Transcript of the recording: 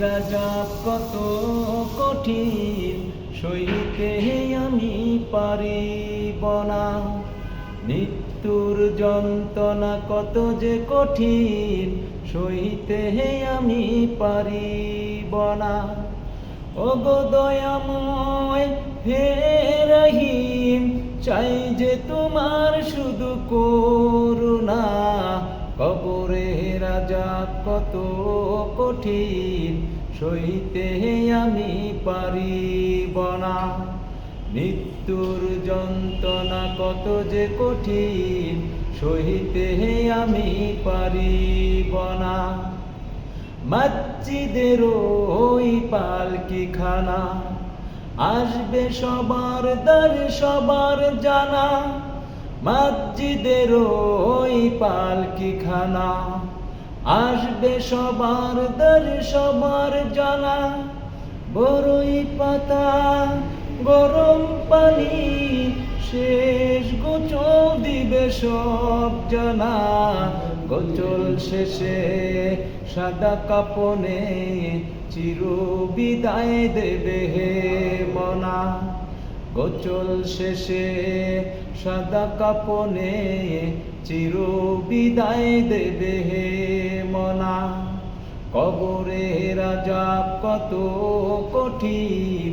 রাজা, কত কঠিন সইতে আমি পারিব না। মৃত্যুর যন্ত্রণা কত যে কঠিন সইতে আমি পারিব না। ওগো দয়াময়, হে রহিম, চাই যে তোমার শুধু করুণা। কবরে রাজা কত কঠিন, সইতে আমি পারিব না মৃত্যুর যন্ত্রণা কত যে কঠিন সহিতে আমি পারিব না মসজিদের ওই পালকি খানা আসবে সবার দর সবার জানা। মসজিদের ওই পালকি খানা আসবে সবার দর, সবার জানা বড়ই পাতা, গরম পানি, শেষ গোচল দিবে সব জানা। গোচল শেষে সাদা কাপনে চির বিদায় দেবে হে মনা। গোচল শেষে সাদা কাপনে চির বিদায় দেবে হে মনা। কবরে রাজা কত কঠিন